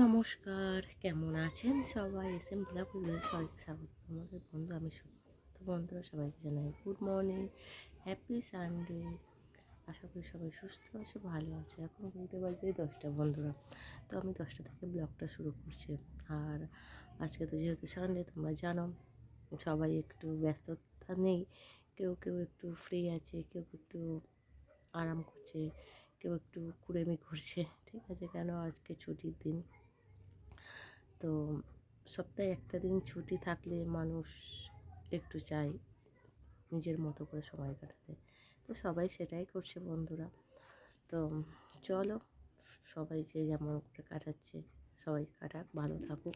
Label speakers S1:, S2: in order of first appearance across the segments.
S1: নমস্কার, কেমন আছেন সবাই? এস এম ব্লগ সবাইকে স্বাগত আমাদের বন্ধু, আমি তো বন্ধুরা, সবাইকে জানাই গুড মর্নিং হ্যাপি সানডে আশা করি সবাই সুস্থ আছে, ভালো আছে। এখন বুঝতে পারছি দশটা বন্ধুরা, তো আমি দশটা থেকে ব্লগটা শুরু করছি। আর আজকে তো যেহেতু সানডে তোমরা জানো, সবাই একটু ব্যস্ততা নেই, কেউ কেউ একটু ফ্রি আছে, কেউ একটু আরাম করছে, কেউ একটু কুড়েমি করছে, ঠিক আছে? কেন আজকে ছুটির দিন? তো সপ্তাহে একটা দিন ছুটি থাকলে মানুষ একটু চায় নিজের মতো করে সময় কাটাতে। তো সবাই সেটাই করছে বন্ধুরা। তো চলো, সবাই যে যেমন করে কাটাচ্ছে, সবাই কাটাক, ভালো থাকুক।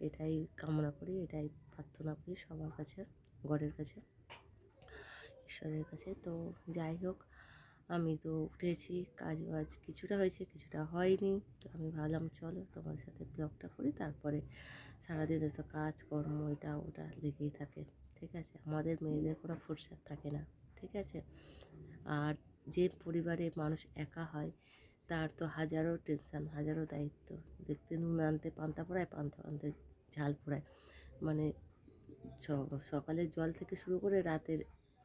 S1: এটাই কামনা করি, এটাই প্রার্থনা করি সবার কাছে, গডের কাছে, ঈশ্বরের কাছে। তো যাই হোক আমি তো উঠেছি কাজ বাজ কিছুটা হয়েছে, কিছুটা হয়নি। তো আমি ভাবলাম, চলো তোমার সাথে ব্লগটা করি, তারপরে সারাদিনে তো কাজ কর্ম এটা ওটা লেগেই থাকে। ঠিক আছে? আমাদের মেয়েদের কোনো ফুরসাদ থাকে না। ঠিক আছে? আর যে পরিবারে মানুষ একা হয়, তার তো হাজারো টেনশান, হাজারো দায়িত্ব। দেখতে নুন আনতে পান্তা পড়ায়, পান্তা আনতে ঝাল পড়ায়। মানে সকালের জল থেকে শুরু করে রাতের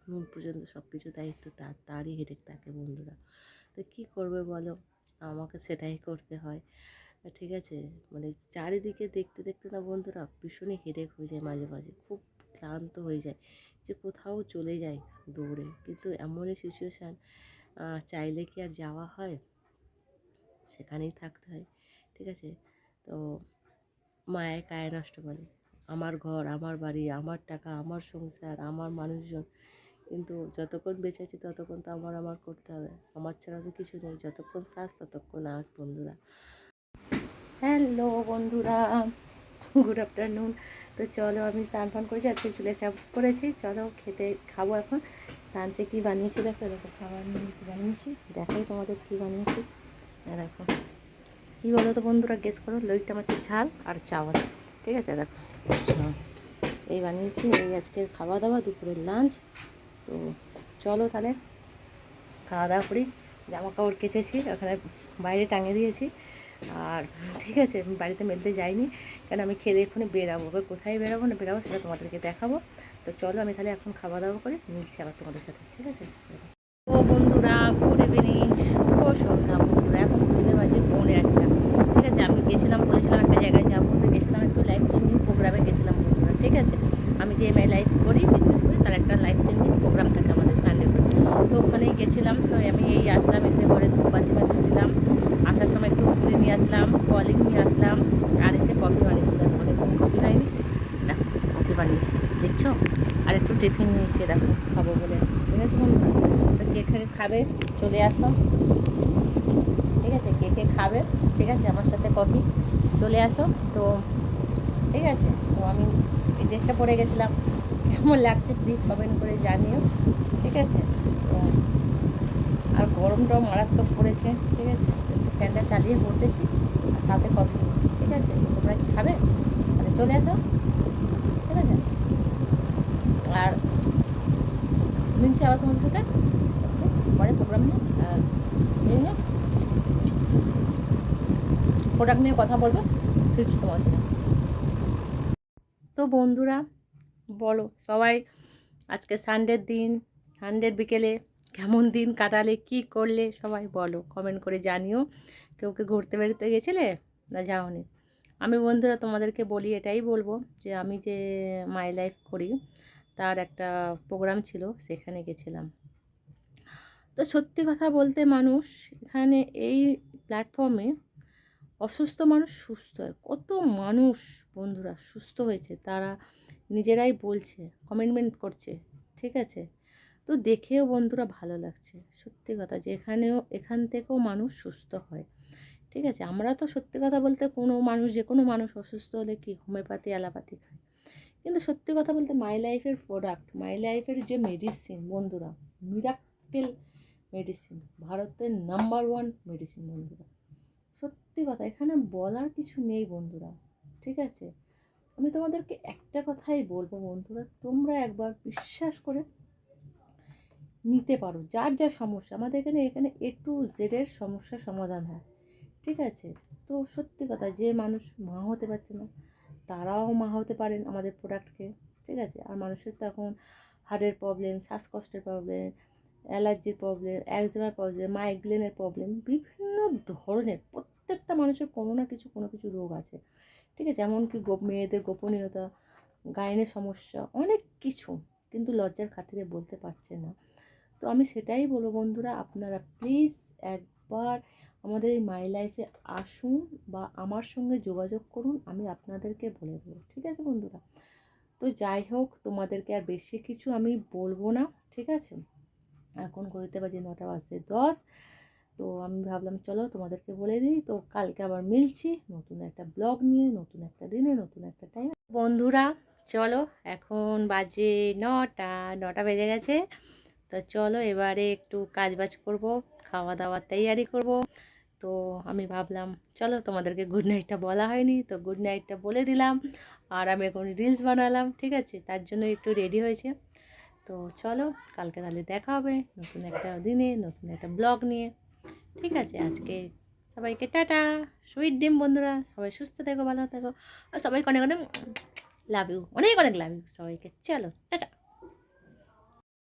S1: নুন পর্যন্ত সব কিছু দায়িত্ব তার তারই হেডেক থাকে বন্ধুরা। তো কী করবে বলো? আমাকে সেটাই করতে হয়। ঠিক আছে? মানে চারিদিকে দেখতে দেখতে না বন্ধুরা ভীষণই হেডেক হয়ে যায় মাঝে মাঝে। খুব ক্লান্ত হয়ে যায় যে কোথাও চলে যায় দৌড়ে। কিন্তু এমনই সিচুয়েশান চাইলে কি আর যাওয়া হয়? সেখানেই থাকতে হয়। ঠিক আছে? তো মায়ের কায়া নষ্ট বলে আমার ঘর, আমার বাড়ি, আমার টাকা, আমার সংসার, আমার মানুষজন কিন্তু যতক্ষণ বেঁচে আছি ততক্ষণ তো আমার আমার করতে হবে। আমার ছাড়া তো কিছু নেই। যতক্ষণ শ্বাস ততক্ষণ আস বন্ধুরা। হ্যালো বন্ধুরা। গুড আফটারনুন তো চলো আমি স্নান ফান করেছি, আজকে চুলে চাপ করেছি। চলো খেতে খাব এখন। লাঞ্চে কী বানিয়েছি দেখো? দেখো, খাবার নিয়ে কী বানিয়েছি? দেখাই তোমাদের কী বানিয়েছি। দেখো। কী বলো তো বন্ধুরা গেস করো? লইটা মাছের ঝাল আর চাওয়াল ঠিক আছে? দেখো। এই বানিয়েছি। এই আজকে খাওয়া দাওয়া, দুপুরের লাঞ্চ। তো চলো তাহলে, খাওয়া দাওয়া করি। জামা কাপড় কেচেছি, ওখানে বাইরে টাঙিয়ে দিয়েছি। আর ঠিক আছে বাড়িতে মেলতে যাইনি কারণ আমি খেয়ে এক্ষুনি বেরাবো। এবার কোথায় বেরাবো, না বেরাবো সেটা তোমাদেরকে দেখাবো। তো চলো আমি তাহলে এখন খাওয়া দাওয়া করে মিলছি আবার তোমাদের সাথে, ঠিক আছে? ও বন্ধুরা, গুড ইভিনিং, শুভ সন্ধ্যা বন্ধুরা। এখন ঘুরে বাজে পৌনে একটা ঠিক আছে, আমি গেছিলাম, বলেছিলাম একটা জায়গায় যাব। তো গেছিলাম একটু লাইফ চেঞ্জিং প্রোগ্রামে গেছিলাম বন্ধুরা, ঠিক আছে? আমি যে লাইফ করি বিজনেস করি তার একটা লাইফ চেঞ্জিং প্রোগ্রাম থাকে আমাদের সানডে তো ওখানেই গেছিলাম তো আমি এই আসলাম এসে ঘরে ধূপবাতি বাতি দিলাম আসার সময় একটু ঘুরে নিয়ে আসলাম কলিং নিয়ে আসলাম। আর এসে কফি বানিয়েছিলাম মানে কফি খাইনি দেখো কফি বানিয়েছি। দেখছ? আর একটু টিফিন নিয়েছি, দেখো, খাব বলে। ঠিক আছে বন্ধুরা? তো কে কে খাবে, চলে আসো। ঠিক আছে? কে কে খাবে, ঠিক আছে? আমার সাথে কফি চলে আসো। তো, ঠিক আছে? তো আমি এই ড্রেসটা পরে গেছিলাম। কেমন লাগছে প্লিজ কমেন্ট করে জানিও। ঠিক আছে? তো, আর গরমটাও মারাত্মক পড়েছে। ঠিক আছে? ফ্যানটা চালিয়ে বসেছি। সাথে কফি ঠিক আছে? তোমরা কি খাবে? তাহলে চলে আসো, ঠিক আছে? আর মিলছি আবার তোমাদের সাথে? পরে প্রোগ্রাম নিয়ে প্রোডাক্ট নিয়ে কথা বলব, ফিরছি তোমার সাথে। তো বন্ধুরা, বলো, সবাই আজকে সানডের দিন সানডের বিকেলে কেমন দিন কাটালে, কি করলে, সবাই বলো কমেন্ট করে জানিও। কেউ কে ঘুরতে বেরোতে গেছিলে? না, যাওনি। আমি বন্ধুরা তোমাদেরকে বলি, এটাই বলব যে আমি যে মাই লাইফ করি, তার একটা প্রোগ্রাম ছিল, সেখানে গেছিলাম। তো সত্যি কথা বলতে মানুষ এখানে এই প্ল্যাটফর্মে অসুস্থ মানুষ সুস্থ হয়। কত মানুষ বন্ধুরা সুস্থ হয়েছে, তারা নিজেরাই বলছে কমিটমেন্ট করছে, ঠিক আছে? তো দেখেও বন্ধুরা ভালো লাগছে, সত্যি কথা যে এখানেও, এখান থেকেও মানুষ সুস্থ হয়। ঠিক আছে? আমরা তো সত্যি কথা বলতে কোনো মানুষ, যে কোনো মানুষ অসুস্থ হলে কি হোমিওপ্যাথি, অ্যালোপ্যাথি খায়? কিন্তু সত্যি কথা বলতে মাই লাইফের প্রোডাক্ট মাই লাইফের যে মেডিসিন বন্ধুরা মিরাক্কেল মেডিসিন ভারতের নাম্বার ওয়ান মেডিসিন বন্ধুরা। সত্যি কথা, এখানে বলার কিছু নেই বন্ধুরা, ঠিক আছে? আমি তোমাদেরকে একটা কথাই বলব বন্ধুরা, তোমরা একবার বিশ্বাস করে নিতে পারো, যার যা সমস্যা। আমাদের এখানে এখানে এ টু জেডের সমস্যার সমাধান হয়। ঠিক আছে? তো সত্যি কথা, যে মানুষ মা হতে পারছে না, তারাও মা হতে পারেন আমাদের প্রোডাক্টকে ঠিক আছে? আর মানুষের তো এখন হার্টের প্রবলেম শ্বাসকষ্টের প্রবলেম অ্যালার্জির প্রবলেম একজনের প্রবলেম মাইগ্রেনের প্রবলেম বিভিন্ন ধরনের প্রত্যেকটা মানুষের কোনো না কিছু, কোনো কিছু রোগ আছে। ঠিক আছে? এমনকি মেয়েদের গোপনীয়তা গায়নের সমস্যা, অনেক কিছু কিন্তু লজ্জার খাতিরে বলতে পারছে না। তো আমি সেটাই বলব বন্ধুরা, আপনারা প্লিজ একবার আমাদের এই মাই লাইফে আসুন বা আমার সঙ্গে যোগাযোগ করুন, আমি আপনাদেরকে বলে দেবো, ঠিক আছে বন্ধুরা? তো যাই হোক, তোমাদেরকে আর বেশি কিছু আমি বলব না, ঠিক আছে? এখন করতে বাজে নটা বাজতে দশ, তো আমি ভাবলাম চলো তোমাদেরকে বলে দিই, তো কালকে আবার মিলছি, নতুন একটা ব্লগ নিয়ে, নতুন একটা দিনে, নতুন একটা টাইম বন্ধুরা, চলো এখন বাজে নটা নটা বেজে গেছে, তো চলো এবারে একটু কাজ বাজ করব খাওয়া দাওয়ার তৈয়ারি করব। তো আমি ভাবলাম, চলো তোমাদেরকে গুড নাইটটা বলা হয়নি, তো গুড নাইটটা বলে দিলাম আর আমি এখন রিলস বানালাম, ঠিক আছে? তার জন্য একটু রেডি হয়েছে। তো চলো, কালকে তাহলে দেখা হবে নতুন একটা দিনে, নতুন একটা ব্লগ নিয়ে। ঠিক আছে, আজকে সবাইকে টাটা। সুইট ডিম, বন্ধুরা, সবাই সুস্থ থেকো, ভালো থেকো। আর সবাইকে অনেক অনেক লাভ ইউ অনেক অনেক লাভ ইউ সবাইকে। চলো, টাটা।